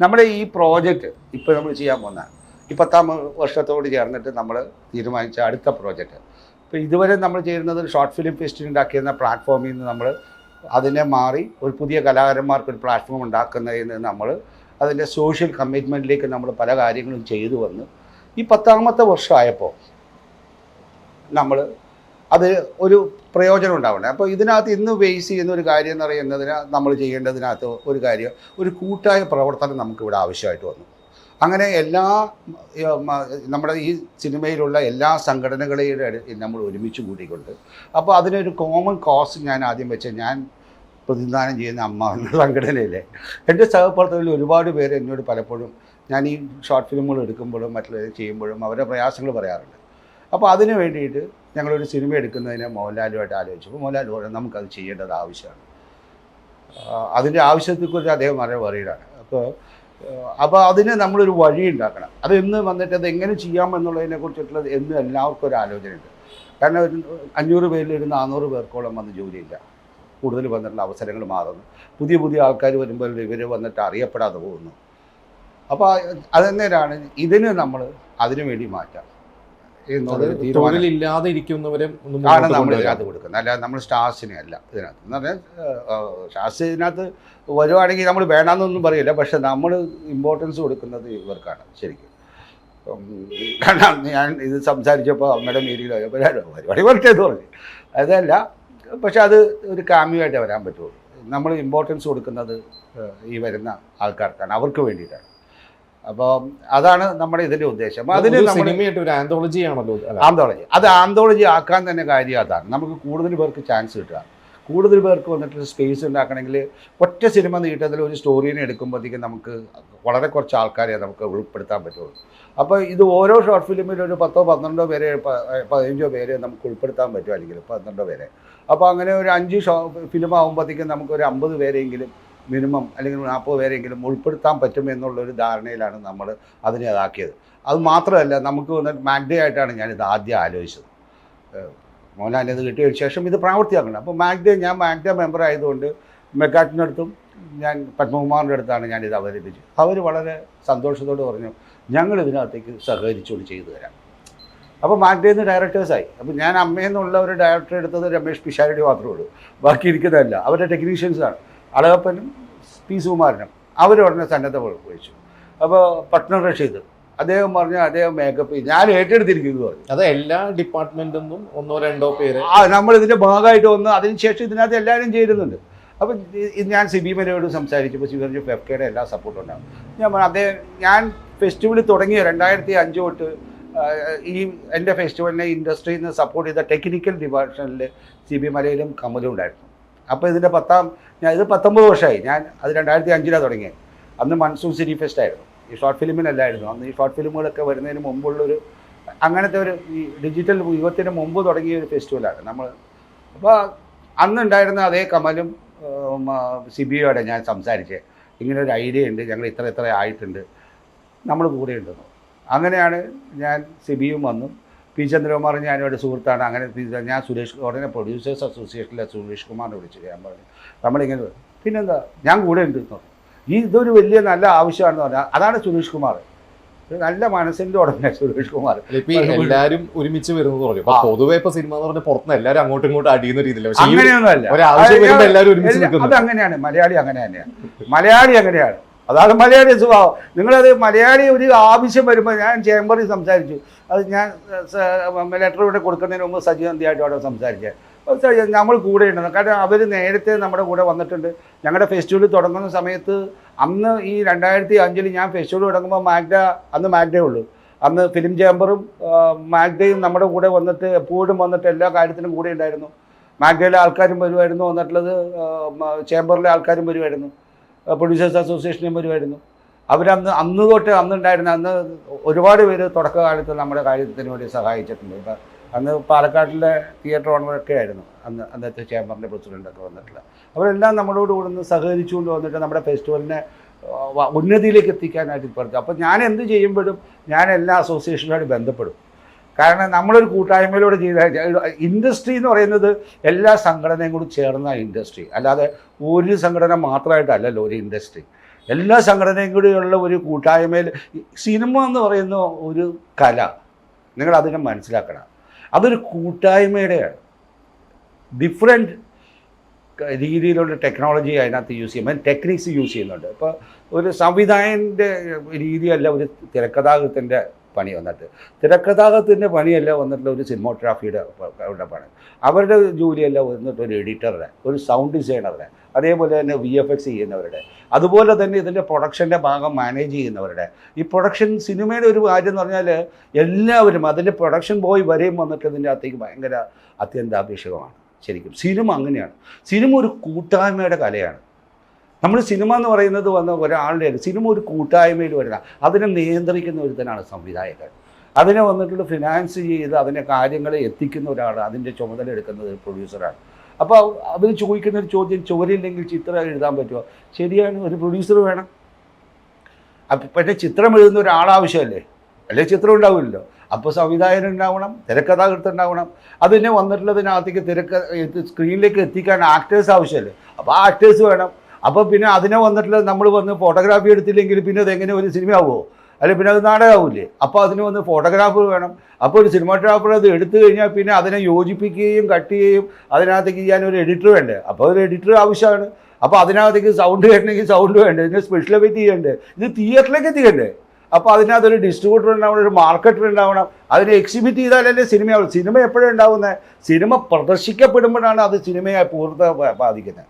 നമ്മുടെ ഈ പ്രോജക്റ്റ് ഇപ്പോൾ നമ്മൾ ചെയ്യാൻ പോകുന്ന ഈ പത്താം വർഷത്തോട് ചേർന്നിട്ട് നമ്മൾ തീരുമാനിച്ച അടുത്ത പ്രോജക്റ്റ്. ഇപ്പോൾ ഇതുവരെ നമ്മൾ ചെയ്യുന്നത് ഷോർട്ട് ഫിലിം ഫെസ്റ്റിവൽ ഉണ്ടാക്കിയിരുന്ന പ്ലാറ്റ്ഫോമിൽ നിന്ന് നമ്മൾ അതിനെ മാറി ഒരു പുതിയ കലാകാരന്മാർക്ക് ഒരു പ്ലാറ്റ്ഫോം ഉണ്ടാക്കുന്നതിൽ നിന്ന് നമ്മൾ അതിന്റെ സോഷ്യൽ കമ്മിറ്റ്മെന്റിലേക്ക് നമ്മൾ പല കാര്യങ്ങളും ചെയ്തു വന്ന് ഈ പത്താമത്തെ വർഷമായപ്പോൾ നമ്മൾ അത് ഒരു പ്രയോജനം ഉണ്ടാവണം. അപ്പോൾ ഇതിനകത്ത് ഇന്ന് ബേസ് ചെയ്യുന്ന ഒരു കാര്യം എന്ന് പറയുന്നതിന് നമ്മൾ ചെയ്യേണ്ടതിനകത്ത് ഒരു കാര്യം ഒരു കൂട്ടായ പ്രവർത്തനം നമുക്കിവിടെ ആവശ്യമായിട്ട് വന്നു. അങ്ങനെ എല്ലാ നമ്മുടെ ഈ സിനിമയിലുള്ള എല്ലാ സംഘടനകളെയും നമ്മൾ ഒരുമിച്ച് കൂട്ടിക്കൊണ്ട് അപ്പോൾ അതിനൊരു കോമൺ കോസ് ഞാൻ ആദ്യം വെച്ച ഞാൻ പ്രതിനിധാനം ചെയ്യുന്ന അമ്മ എന്ന സംഘടനയിലെ എന്റെ സഹപ്രവർത്തകരിൽ ഒരുപാട് പേര് എന്നോട് പലപ്പോഴും ഞാൻ ഈ ഷോർട്ട് ഫിലിമുകൾ എടുക്കുമ്പോഴും മറ്റുള്ള ചെയ്യുമ്പോഴും അവരുടെ പ്രയാസങ്ങൾ പറയാറുണ്ട്. അപ്പോൾ അതിന് വേണ്ടിയിട്ട് ഞങ്ങളൊരു സിനിമ എടുക്കുന്നതിന് മോഹൻലാലുമായിട്ട് ആലോചിച്ചപ്പോൾ മോഹൻലാൽ പറഞ്ഞു നമുക്കത് ചെയ്യേണ്ടത് ആവശ്യമാണ്. അതിന്റെ ആവശ്യത്തെക്കുറിച്ച് അദ്ദേഹം വളരെ വറീഡാണ് അപ്പോൾ അപ്പോൾ അതിന് നമ്മളൊരു വഴി ഉണ്ടാക്കണം. അത് എന്ന് വന്നിട്ട് അത് എങ്ങനെ ചെയ്യാമെന്നുള്ളതിനെ കുറിച്ചിട്ടുള്ളത് എന്ന് എല്ലാവർക്കും ഒരു ആലോചനയുണ്ട്. കാരണം ഒരു അഞ്ഞൂറ് പേരിൽ ഒരു നാനൂറ് പേർക്കോളം വന്ന് ജോലിയില്ല. കൂടുതൽ വന്നിട്ടുള്ള അവസരങ്ങൾ മാറുന്നു. പുതിയ പുതിയ ആൾക്കാർ വരുമ്പോൾ ഇവർ വന്നിട്ട് അറിയപ്പെടാതെ പോകുന്നു. അപ്പോൾ അതെന്നേരാണ് ഇതിന് നമ്മൾ അതിനു വേണ്ടി മാറ്റാം. തൊഴിലില്ലാതെ ഇരിക്കുന്നവരെ ആണ് നമ്മൾ. ഇതിനകത്ത് കൊടുക്കുന്നത്. അല്ലാതെ നമ്മൾ സ്റ്റാർസിനെ അല്ല ഇതിനകത്ത്. എന്ന് പറഞ്ഞാൽ സ്റ്റാഫ്സ് ഇതിനകത്ത് വരുവാണെങ്കിൽ നമ്മൾ വേണമെന്നൊന്നും പറയില്ല. പക്ഷെ നമ്മൾ ഇമ്പോർട്ടൻസ് കൊടുക്കുന്നത് ഇവർക്കാണ് ശരിക്കും. കാരണം ഞാൻ ഇത് സംസാരിച്ചപ്പോൾ അമ്മയുടെ മീരിയിലോ പരിപാടി വരട്ടെ എന്ന് പറഞ്ഞു. അതല്ല പക്ഷെ അത് ഒരു കാമ്യമായിട്ട് വരാൻ പറ്റുള്ളൂ. നമ്മൾ ഇമ്പോർട്ടൻസ് കൊടുക്കുന്നത് ഈ വരുന്ന ആൾക്കാർക്കാണ് അവർക്ക് വേണ്ടിയിട്ടാണ്. അപ്പോൾ അതാണ് നമ്മുടെ ഇതിന്റെ ഉദ്ദേശം. അതിന് സിനിമയായിട്ട് ഒരു ആന്തോളജി ആണല്ലോ ആന്തോളജി അത് ആന്തോളജി ആക്കാൻ തന്നെ കാര്യം അതാണ്. നമുക്ക് കൂടുതൽ പേർക്ക് ചാൻസ് കിട്ടുക. കൂടുതൽ പേർക്ക് വന്നിട്ട് സ്പേസ് ഉണ്ടാക്കണമെങ്കിൽ ഒറ്റ സിനിമ നീട്ടത്തിൽ ഒരു സ്റ്റോറീനെ എടുക്കുമ്പോഴത്തേക്കും നമുക്ക് വളരെ കുറച്ച് ആൾക്കാരെ നമുക്ക് ഉൾപ്പെടുത്താൻ പറ്റുള്ളൂ. അപ്പോൾ ഇത് ഓരോ ഷോർട്ട് ഫിലിമിലും ഒരു പത്തോ പന്ത്രണ്ടോ പേരെ പതിനഞ്ചോ പേരെ നമുക്ക് ഉൾപ്പെടുത്താൻ പറ്റും അല്ലെങ്കിൽ പന്ത്രണ്ടോ പേരെ. അപ്പോൾ അങ്ങനെ ഒരു അഞ്ച് ഷോ ഫിലിം ആകുമ്പോഴത്തേക്കും നമുക്ക് ഒരു അമ്പത് പേരെങ്കിലും മിനിമം അല്ലെങ്കിൽ നാൽപ്പത് പേരെങ്കിലും ഉൾപ്പെടുത്താൻ പറ്റും എന്നുള്ളൊരു ധാരണയിലാണ് നമ്മൾ അതിനെ അതാക്കിയത്. അത് മാത്രമല്ല നമുക്ക് വന്നിട്ട് മാഗ്ഡേ ആയിട്ടാണ് ഞാനിത് ആദ്യം ആലോചിച്ചത്. മോഹൻലാലിന് ഇത് കിട്ടിയതിന് ശേഷം ഇത് പ്രാവർത്തിയാക്കണം അപ്പോൾ മാഗ്ഡേ ഞാൻ മാഗ്ഡേ മെമ്പർ ആയതുകൊണ്ട് മെക്കാട്ടിന്റെ അടുത്തും ഞാൻ പത്മകുമാറിന്റെ അടുത്താണ് ഞാനിത് അവതരിപ്പിച്ചത്. അവർ വളരെ സന്തോഷത്തോട് പറഞ്ഞു ഞങ്ങൾ ഇതിനകത്തേക്ക് സഹകരിച്ചുകൊണ്ട് ചെയ്തു തരാം. അപ്പോൾ മാഗ്ഡേന്ന് ഡയറക്ടേഴ്സായി അപ്പോൾ ഞാൻ അമ്മയെന്നുള്ള ഒരു ഡയറക്ടർ എടുത്തത് രമേഷ് പിഷാരടി മാത്രമേ ഉള്ളൂ. ബാക്കി ഇരിക്കുന്നതല്ല. അവരുടെ ടെക്നീഷ്യൻസാണ് അളകപ്പനും പി സുകുമാരനും അവർ ഉടനെ സന്നദ്ധ വഹിച്ചു അപ്പോൾ പട്ന റഷീദ് അദ്ദേഹം പറഞ്ഞു അദ്ദേഹം മേക്കപ്പ് ഞാൻ ഏറ്റെടുത്തിരിക്കുന്നു പറഞ്ഞു. അത് എല്ലാ ഡിപ്പാർട്ട്മെന്റിൽ നിന്നും ഒന്നോ രണ്ടോ പേര് ആ നമ്മൾ ഇതിന്റെ ഭാഗമായിട്ട് വന്ന് അതിനുശേഷം ഇതിനകത്ത് എല്ലാവരും ചേരുന്നുണ്ട്. അപ്പം ഇത് ഞാൻ സിബി മലയോട് സംസാരിച്ചപ്പോൾ സിബി പറഞ്ഞു ഫെഫ്കയുടെ എല്ലാ സപ്പോർട്ടും ഉണ്ടാകും ഞാൻ പറഞ്ഞു അദ്ദേഹം ഞാൻ ഫെസ്റ്റിവൽ തുടങ്ങിയ രണ്ടായിരത്തി അഞ്ച് തൊട്ട് ഈ എന്റെ ഫെസ്റ്റിവലിനെ ഇൻഡസ്ട്രിയിൽ നിന്ന് സപ്പോർട്ട് ചെയ്ത ടെക്നിക്കൽ ഡിപ്പാർട്ട്മെന്റിൽ സി ബി മലയിലും കമലും ഉണ്ടായിരുന്നു. അപ്പോൾ ഇതിന്റെ പത്താം ഞാൻ ഇത് പത്തൊമ്പത് വർഷമായി. ഞാൻ അത് രണ്ടായിരത്തി അഞ്ചിലാണ് തുടങ്ങിയത് അന്ന് മൺസൂൺ സിറ്റി ഫെസ്റ്റ് ആയിരുന്നു. ഈ ഷോർട്ട് ഫിലിമിനല്ലായിരുന്നു. അന്ന് ഈ ഷോർട്ട് ഫിലിമുകളൊക്കെ വരുന്നതിന് മുമ്പുള്ളൊരു അങ്ങനത്തെ ഒരു ഈ ഡിജിറ്റൽ യുഗത്തിന് മുമ്പ് തുടങ്ങിയ ഒരു ഫെസ്റ്റിവലാണ് നമ്മൾ അപ്പോൾ അന്നുണ്ടായിരുന്ന അതേ കമലും സിബിയോടെ ഞാൻ സംസാരിച്ചത് ഇങ്ങനെ ഒരു ഐഡിയ ഉണ്ട്. ഞങ്ങൾ ഇത്ര ഇത്ര ആയിട്ടുണ്ട്. നമ്മൾ കൂടെ ഉണ്ടെന്നു അങ്ങനെയാണ് ഞാൻ സിബിയും വന്നു. പി ചന്ദ്രകുമാർ ഞാനിവിടെ സുഹൃത്താണ്. അങ്ങനെ ഞാൻ സുരേഷ് ഉടനെ പ്രൊഡ്യൂസേഴ്സ് അസോസിയേഷനിലെ സുരേഷ് കുമാറിനെ വിളിച്ചു ഞാൻ പറഞ്ഞു. നമ്മളിങ്ങനെ പിന്നെന്താ? ഞാൻ കൂടെ ഉണ്ട് പറഞ്ഞു. ഈ ഇതൊരു വലിയ നല്ല ആവശ്യമാണെന്ന് പറഞ്ഞാൽ അതാണ് സുരേഷ് കുമാർ. ഒരു നല്ല മനസ്സിന്റെ ഉടനെ സുരേഷ് കുമാർ. എല്ലാരും ഒരുമിച്ച് വരുന്നത് പറഞ്ഞു. പൊതുവെ ഇപ്പൊ സിനിമ എന്ന് പറഞ്ഞ പുറത്തുനിന്ന് എല്ലാരും അങ്ങോട്ടും ഇങ്ങോട്ടും അടിയുന്ന രീതിയില്ല അങ്ങനെയൊന്നും അല്ല അങ്ങനെയൊന്നുമല്ല. ഒരാവശ്യം അത് വരുമ്പോ എല്ലാവരും ഒരുമിച്ച് എല്ലാ- അത് അങ്ങനെയാണ് മലയാളി അങ്ങനെ തന്നെയാണ്. മലയാളി അങ്ങനെയാണ്. അതാണ് മലയാളി സ്വഭാവം. നിങ്ങളത് മലയാളി ഒരു ആവശ്യം വരുമ്പോൾ ഞാൻ ചേംബറിൽ സംസാരിച്ചു. അത് ഞാൻ ലെറ്റർ ഇവിടെ കൊടുക്കുന്നതിന് മുമ്പ് സജീവ് നന്ദിയായിട്ട് അവിടെ സംസാരിച്ചത് നമ്മൾ കൂടെ ഉണ്ടായിരുന്നു കാരണം അവർ നേരത്തെ നമ്മുടെ കൂടെ വന്നിട്ടുണ്ട്. ഞങ്ങളുടെ ഫെസ്റ്റിവൽ തുടങ്ങുന്ന സമയത്ത് അന്ന് ഈ രണ്ടായിരത്തി അഞ്ചിൽ ഞാൻ ഫെസ്റ്റിവൽ തുടങ്ങുമ്പോൾ മാഗ്ഡ അന്ന് മാഗ്ഡേ ഉള്ളൂ. അന്ന് ഫിലിം ചേംബറും മാഗ്ഡയും നമ്മുടെ കൂടെ വന്നിട്ട് എപ്പോഴും വന്നിട്ട് എല്ലാ കാര്യത്തിനും കൂടെ ഉണ്ടായിരുന്നു. മാഗ്ഡയിലെ ആൾക്കാരും വരുമായിരുന്നു. വന്നിട്ടുള്ളത് ചേംബറിലെ ആൾക്കാരും വരുമായിരുന്നു. പ്രൊഡ്യൂസേഴ്സ് അസോസിയേഷൻ വരുമായിരുന്നു അവരന്ന് അന്ന് തൊട്ട് അന്നുണ്ടായിരുന്ന അന്ന് ഒരുപാട് പേര് തുടക്കകാലത്ത് നമ്മുടെ കാര്യത്തിന് വേണ്ടി സഹായിച്ചിട്ടുണ്ട്. ഇപ്പം അന്ന് പാലക്കാട്ടിലെ തിയേറ്റർ ഓണറൊക്കെ ആയിരുന്നു അന്ന് അന്നത്തെ ചേംബറിന്റെ പ്രസിഡന്റൊക്കെ വന്നിട്ടുള്ള. അവരെല്ലാം നമ്മളോട് കൂടുന്ന സഹകരിച്ചുകൊണ്ട് വന്നിട്ട് നമ്മുടെ ഫെസ്റ്റിവലിനെ ഉന്നതിയിലേക്ക് എത്തിക്കാനായിട്ട് ഇപ്പോഴത്തെ അപ്പോൾ ഞാൻ എന്ത് ചെയ്യുമ്പോഴും ഞാൻ എല്ലാ അസോസിയേഷനുമായിട്ട് ബന്ധപ്പെടും. കാരണം നമ്മളൊരു കൂട്ടായ്മയിലൂടെ ചെയ്ത ഇൻഡസ്ട്രി എന്ന് പറയുന്നത് എല്ലാ സംഘടനയും കൂടി ചേർന്ന ഇൻഡസ്ട്രി. അല്ലാതെ ഒരു സംഘടന മാത്രമായിട്ടല്ലല്ലോ ഒരു ഇൻഡസ്ട്രി. എല്ലാ സംഘടനയും കൂടിയുള്ള ഒരു കൂട്ടായ്മയിൽ സിനിമ എന്ന് പറയുന്ന ഒരു കല നിങ്ങൾ അതിനെ മനസ്സിലാക്കണം. അതൊരു കൂട്ടായ്മയുടെയാണ്. ഡിഫറെന്റ് രീതിയിലുള്ള ടെക്നോളജി അതിനകത്ത് യൂസ് ചെയ്യും. ടെക്നിക്സ് യൂസ് ചെയ്യുന്നുണ്ട്. ഇപ്പോൾ ഒരു സംവിധായകന്റെ രീതിയല്ല ഒരു തിരക്കഥാകൃത്തിന്റെ പണി വന്നിട്ട്. തിരക്കഥാകൃത്തിന്റെ പണിയല്ല വന്നിട്ടുള്ള ഒരു സിനിമോഗ്രാഫിയുടെ പണി. അവരുടെ ജോലിയല്ല വന്നിട്ട് ഒരു എഡിറ്ററുടെ ഒരു സൗണ്ട് ഡിസൈനറുടെ അതേപോലെ തന്നെ വി എഫ് എക്സ് ചെയ്യുന്നവരുടെ അതുപോലെ തന്നെ ഇതിന്റെ പ്രൊഡക്ഷന്റെ ഭാഗം മാനേജ് ചെയ്യുന്നവരുടെ. ഈ പ്രൊഡക്ഷൻ സിനിമയുടെ ഒരു കാര്യം എന്ന് പറഞ്ഞാൽ എല്ലാവരും അതിന്റെ പ്രൊഡക്ഷൻ ബോയ് വരെയും വന്നിട്ട് ഇതിന്റെ അകത്തേക്ക് ഭയങ്കര അത്യന്താപേക്ഷികമാണ് ശരിക്കും സിനിമ അങ്ങനെയാണ്. സിനിമ ഒരു കൂട്ടായ്മയുടെ കലയാണ്. നമ്മൾ സിനിമ എന്ന് പറയുന്നത് വന്ന ഒരാളുടെ സിനിമ ഒരു കൂട്ടായ്മയിൽ വരുന്ന അതിനെ നിയന്ത്രിക്കുന്ന ഒരുത്തനാണ് സംവിധായകൻ. അതിനെ വന്നിട്ടുള്ള ഫിനാൻസ് ചെയ്ത് അതിന്റെ കാര്യങ്ങളെ എത്തിക്കുന്ന ഒരാൾ അതിന്റെ ചുമതല എടുക്കുന്നത് പ്രൊഡ്യൂസറാണ് അപ്പോൾ അവർ ചോദിക്കുന്ന ഒരു ചോദ്യം ചുവരില്ലെങ്കിൽ ചിത്രം എഴുതാൻ പറ്റുമോ? ശരിയാണ് ഒരു പ്രൊഡ്യൂസർ വേണം. പക്ഷേ ചിത്രം എഴുതുന്ന ഒരാളാവശ്യമല്ലേ അല്ലേ ചിത്രം ഉണ്ടാവില്ലല്ലോ അപ്പോൾ സംവിധായകൻ ഉണ്ടാവണം തിരക്കഥാകൃത്ത് ഉണ്ടാവണം അതിനെ വന്നിട്ടുള്ളതിനകത്തേക്ക് തിരക്ക സ്ക്രീനിലേക്ക് എത്തിക്കാൻ ആക്ടേഴ്സ് ആവശ്യമല്ലേ? അപ്പോൾ ആ ആക്ടേഴ്സ് വേണം. അപ്പോൾ പിന്നെ അതിനെ വന്നിട്ടുള്ള നമ്മൾ വന്ന് ഫോട്ടോഗ്രാഫി എടുത്തില്ലെങ്കിൽ പിന്നെ അത് എങ്ങനെ ഒരു സിനിമ ആവുമോ അല്ലെങ്കിൽ പിന്നെ അത് നാടകമാവില്ലേ അപ്പോൾ അതിന് വന്ന് ഫോട്ടോഗ്രാഫർ വേണം. അപ്പോൾ ഒരു സിനിമാറ്റോഗ്രാഫർ അത് എടുത്തു കഴിഞ്ഞാൽ പിന്നെ അതിനെ യോജിപ്പിക്കുകയും കട്ട് ചെയ്യുകയും അതിനകത്തേക്ക് ചെയ്യാൻ ഒരു എഡിറ്റർ വേണ്ടേ? അപ്പോൾ ഒരു എഡിറ്റർ ആവശ്യമാണ്. അപ്പോൾ അതിനകത്തേക്ക് സൗണ്ട് കേട്ടണമെങ്കിൽ സൗണ്ട് വേണ്ടേ? ഇതിന് സ്പെഷ്യൽ എഫക്റ്റ് ചെയ്യണ്ടേ? ഇത് തിയേറ്ററിലേക്ക് എത്തിക്കണ്ടേ അപ്പോൾ അതിനകത്തൊരു ഡിസ്ട്രിബ്യൂട്ടർ ഉണ്ടാവണം ഒരു മാർക്കറ്റർ ഉണ്ടാവണം. അതിനെ എക്സിബിറ്റ് ചെയ്താലല്ലേ സിനിമയാവും സിനിമ എപ്പോഴും ഉണ്ടാവുന്നത് സിനിമ പ്രദർശിക്കപ്പെടുമ്പോഴാണ് അത് സിനിമയെ പൂർണ ബാധിക്കുന്നത്.